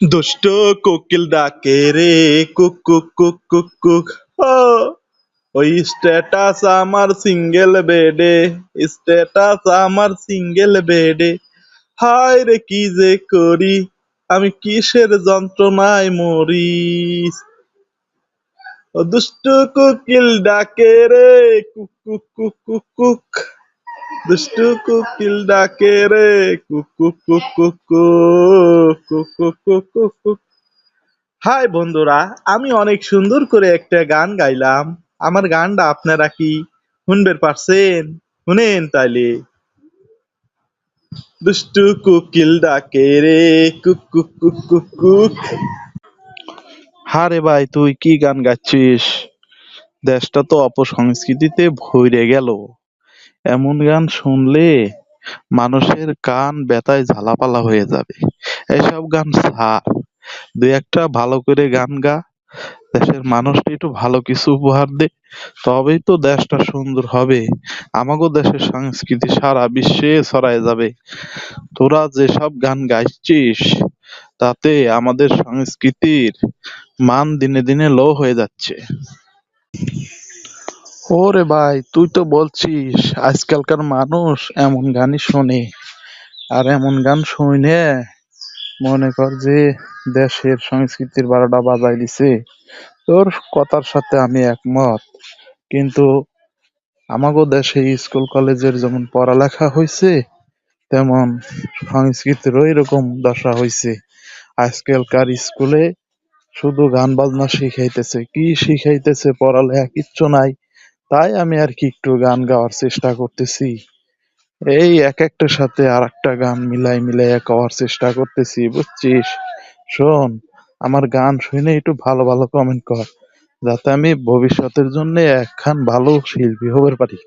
দুষ্ট কোকিল ডাকে রে কুক কুক কুক কুক কুক ওই স্ট্যাটাস আমার সিঙ্গেল বেডে স্ট্যাটাস আমার সিঙ্গেল বেডে হায় রে, কি যে করি, আমি কিসের যন্ত্রণায় মরি। দুষ্ট কোকিল ডাকে রে কুক কুক কুক কুক কুক দুষ্টু কোকিল ডাকে রে কুকু কুকু কুকু কুকু হাই বন্ধুরা আমি অনেক সুন্দর করে একটা গান গাইলাম আমার গানটা আপনারা কি শুনবেন পারছেন শুনেন তাইলে দুষ্টু কুকিল ডাকে রে কুক কু কুক হারে ভাই তুই কি গান গাচ্ছিস দেশটা তো অপসংস্কৃতিতে ভরে গেল এমন গান শুনলে মানুষের কান ব্যথায় ঝালাপালা হয়ে যাবে। এসব গান ছাড় দুই একটা ভালো করে গান গা। দেশের মানুষকে একটু ভালো কিছু উপহার দে, তবেই তো দেশটা সুন্দর হবে। আমাগো দেশের সংস্কৃতি সারা বিশ্বে ছড়ায় যাবে। তোরা যেসব গান গাইছিস, তাতে আমাদের সংস্কৃতির মান দিনে দিনে লো হয়ে যাচ্ছে। ওরে ভাই, তুই তো বলছিস, আজকালকার মানুষ এমন গানই শোনে। আর এমন গান শুনে মনে কর যে দেশের সংস্কৃতির বারোটা বাজায় দিছে। তোর কথার সাথে আমি একমত। কিন্তু আমাগো দেশে স্কুল, কলেজের যেমন পড়ালেখা হয়েছে তেমন সংস্কৃতিরও এরকম দশা হয়েছে আজকালকার স্কুলে শুধু গান বাজনা শিখাইতেছে, কি শিখাইতেছে পড়ালেখা কিচ্ছু নাই। তাই আমি আর কি একটু গান গাওয়ার চেষ্টা করতেছি। এই এক একটার সাথে আর একটা গান মিলাই মিলাই গাওয়ার চেষ্টা করতেছি, বুঝছিস? শোন, আমার গান শুনে একটু ভালো ভালো কমেন্ট কর, যাতে আমি ভবিষ্যতের জন্য একখান ভালো শিল্পী হবার পারি।